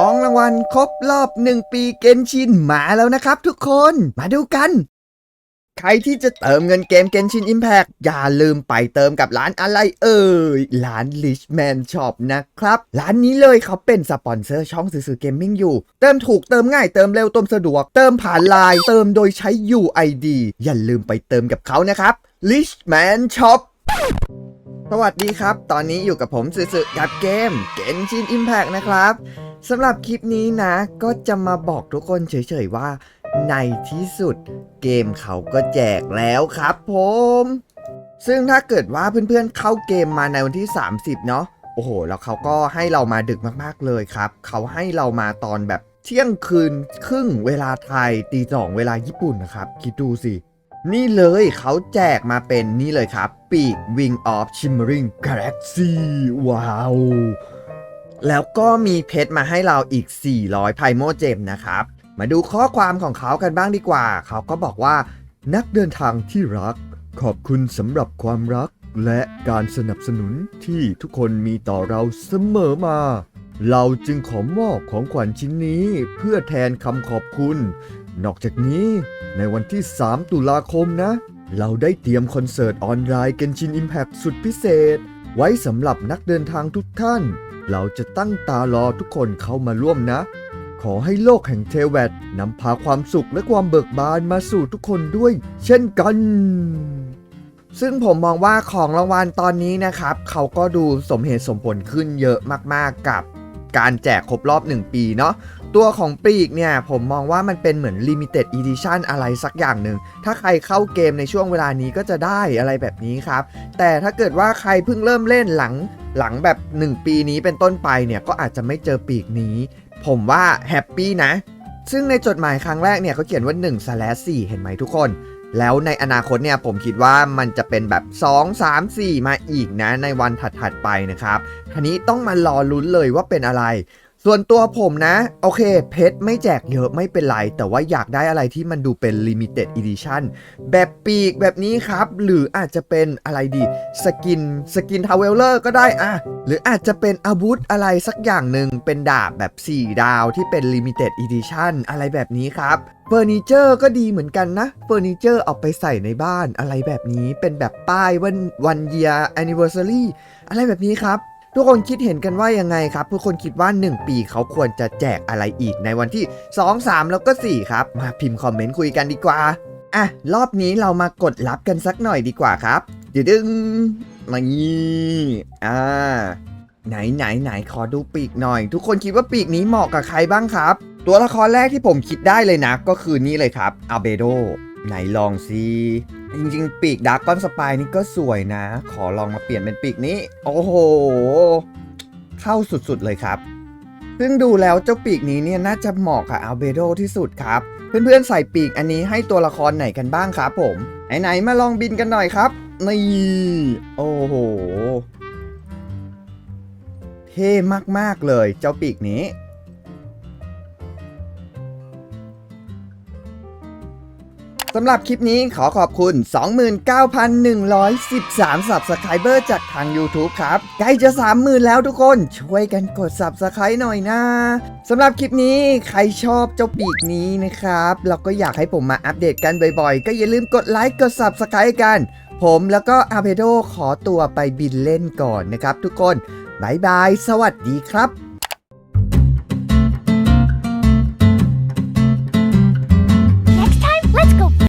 ของรางวัลครบรอบ1ปีเกนชินมาแล้วนะครับทุกคน มาดูกัน ใครที่จะเติมเงินเกม Genshin Impact อย่าลืมไปเติมกับร้านอะไรเอ่ย ร้าน Richman Shop นะครับ ร้านนี้เลยเขาเป็นสปอนเซอร์ช่องสื่อเกมมิ่งอยู่ เติมถูกเติมง่ายเติมเร็วเติมสะดวก เติมผ่านไลน์เติมโดยใช้ UID อย่าลืมไปเติมกับเขานะครับ Richman Shop สวัสดีครับ ตอนนี้อยู่กับผมสื่อๆกับเกม Genshin Impact นะครับ สำหรับคลิปนี้นะ ก็จะมาบอกทุกคนเฉยๆว่า ในที่สุดเกมเขาก็แจกแล้วครับผม ซึ่งถ้าเกิดว่าเพื่อนๆเข้าเกมมาในวันที่ 30 เนาะโอ้โห แล้วเขาก็ให้เรามาดึกมากๆเลยครับ เขาให้เรามาตอนแบบเที่ยงคืนครึ่งเวลาไทยตีสองเวลาญี่ปุ่นนะครับ คิดดูสิ นี่เลยเขาแจกมาเป็นนี่เลยครับ ปีก Wing of Shimmering Galaxy ว้าว แล้วก็มีเพชรมาให้เราอีก 400ไพโมเจมนะครับ มาดูข้อความของเขากันบ้างดีกว่า เขาก็บอกว่า นักเดินทางที่รัก ขอบคุณสำหรับความรัก และการสนับสนุนที่ทุกคนมีต่อเราเสมอมา เราจึงขอมอบของขวัญชิ้นนี้เพื่อแทนคำขอบคุณ นอกจากนี้ในวันที่ 3 ตุลาคมนะ เราได้เตรียมคอนเสิร์ตออนไลน์ Genshin Impact สุดพิเศษ ไว้สำหรับนักเดินทางทุกท่าน เราจะตั้งตารอทุกคนเข้ามาร่วมนะ ขอให้โลกแห่งเทวดนำพาความสุขและความเบิกบานมาสู่ทุกคนด้วย เช่นกัน ซึ่งผมมองว่าของรางวัลตอนนี้นะครับ เขาก็ดูสมเหตุสมผลขึ้นเยอะมากๆกับการแจกครบรอบ 1 ปีเนาะตัวของปีกเนี่ยผมมองว่ามันเป็นเหมือน Limited Edition อะไรสักอย่างหนึ่ง ถ้าใครเข้าเกมในช่วงเวลานี้ก็จะได้อะไรแบบนี้ครับ แต่ถ้าเกิดว่าใครเพิ่งเริ่มเล่นหลังหลังแบบ 1 ปีนี้เป็นต้นไปเนี่ยก็อาจจะไม่เจอปีกนี้ ผมว่าแฮปปี้นะ ซึ่งในจดหมายครั้งแรกเนี่ยเขาเขียนว่า1 slash 4เห็นไหมทุกคน แล้วในอนาคตเนี่ยผมคิดว่ามันจะเป็นแบบ 2 3 4 มาอีกนะในวันถัดๆไปนะครับทีนี้ต้องมารอลุ้นเลยว่าเป็นอะไร ส่วนตัวผมนะ โอเค เพชรไม่แจกเยอะไม่เป็นไร แต่ว่าอยากได้อะไรที่มันดูเป็น Limited Edition แบบปีกแบบนี้ครับ หรืออาจจะเป็นอะไรดี สกินสกินทาวเวลเลอร์ก็ได้อะหรืออาจจะเป็นอาวุธอะไรสักอย่างหนึ่งเป็นดาบแบบ 4 ดาวที่เป็น Limited Edition อะไรแบบนี้ครับเฟอร์นิเจอร์ก็ดีเหมือนกันนะเฟอร์นิเจอร์เอาไปใส่ในบ้านอะไรแบบนี้เป็นแบบป้ายวันวันเยีย anniversary อะไรแบบนี้ครับ ทุกคนคิดเห็นกันว่ายังไงครับ ทุกคนคิดว่า 1 ปีเขาควรจะแจกอะไรอีกในวันที่ 2 3 แล้วก็ 4 ครับ มาพิมพ์คอมเมนต์คุยกันดีกว่า อะ รอบนี้เรามากดรับกันสักหน่อยดีกว่าครับดี๋ยวดึงมานี่อ่าไหนไหนไหนขอดูปีกหน่อย ทุกคนคิดว่าปีกนี้เหมาะกับใครบ้างครับ ตัวละครแรกที่ผมคิดได้เลยนะ ก็คือนี่เลยครับอาเบโดไหนลองซิ จริงๆ ปีกดาร์กอนสปายนี่ก็สวยนะ ขอลองมาเปลี่ยนเป็นปีกนี้ โอ้โห เข้าสุดๆเลยครับ ซึ่งดูแล้วเจ้าปีกนี้เนี่ยน่าจะเหมาะกับอัลเบโดที่สุดครับ เพื่อนๆ ใส่ปีกอันนี้ให้ตัวละครไหนกันบ้างครับผม ไหนๆ มาลองบินกันหน่อยครับ นี่ โอ้โห เท่มากๆเลยเจ้าปีกนี้ สำหรับคลิปนี้ขอขอบคุณ 29,113 Subscriber จากทาง YouTube ครับ ใกล้จะ 30,000 แล้วทุกคนช่วยกันกด Subscribe หน่อยนะสำหรับคลิปนี้ใครชอบเจ้าปีกนี้นะครับ แล้วก็อยากให้ผมมาอัปเดตกันบ่อยๆ ก็อย่าลืมกดไลค์กด Subscribe กัน ผมแล้วก็อาเพโดขอตัวไปบินเล่นก่อนนะครับทุกคนบ๊ายบาย สวัสดีครับ